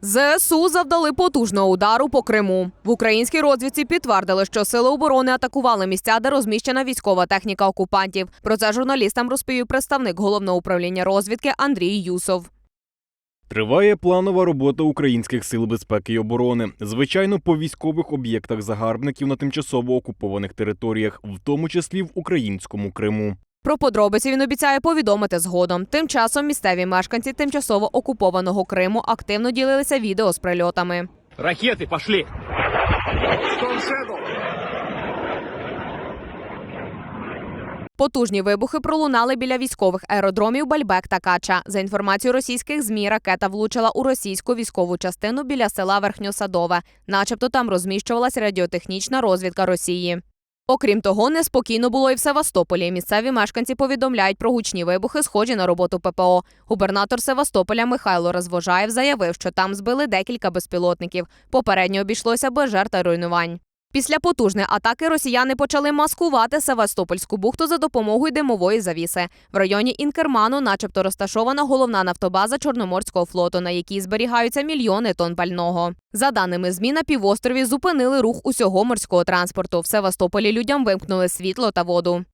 ЗСУ завдали потужного удару по Криму. В українській розвідці підтвердили, що сили оборони атакували місця, де розміщена військова техніка окупантів. Про це журналістам розповів представник головного управління розвідки Андрій Юсов. Триває планова робота українських сил безпеки і оборони, звичайно, по військових об'єктах загарбників на тимчасово окупованих територіях, в тому числі в українському Криму. Про подробиці він обіцяє повідомити згодом. Тим часом місцеві мешканці тимчасово окупованого Криму активно ділилися відео з прильотами. Ракеты пошли! Потужні вибухи пролунали біля військових аеродромів Бальбек та Кача. За інформацією російських змі, ракета влучила у російську військову частину біля села Верхньосадове, начебто там розміщувалась радіотехнічна розвідка Росії. Окрім того, неспокійно було і в Севастополі. Місцеві мешканці повідомляють про гучні вибухи, схожі на роботу ППО. Губернатор Севастополя Михайло Розвожаєв заявив, що там збили декілька безпілотників. Попередньо обійшлося без жертв та руйнувань. Після потужної атаки росіяни почали маскувати Севастопольську бухту за допомогою димової завіси. В районі Інкерману, начебто, розташована головна нафтобаза Чорноморського флоту, на якій зберігаються мільйони тонн пального. За даними ЗМІ, на півострові зупинили рух усього морського транспорту. В Севастополі людям вимкнули світло та воду.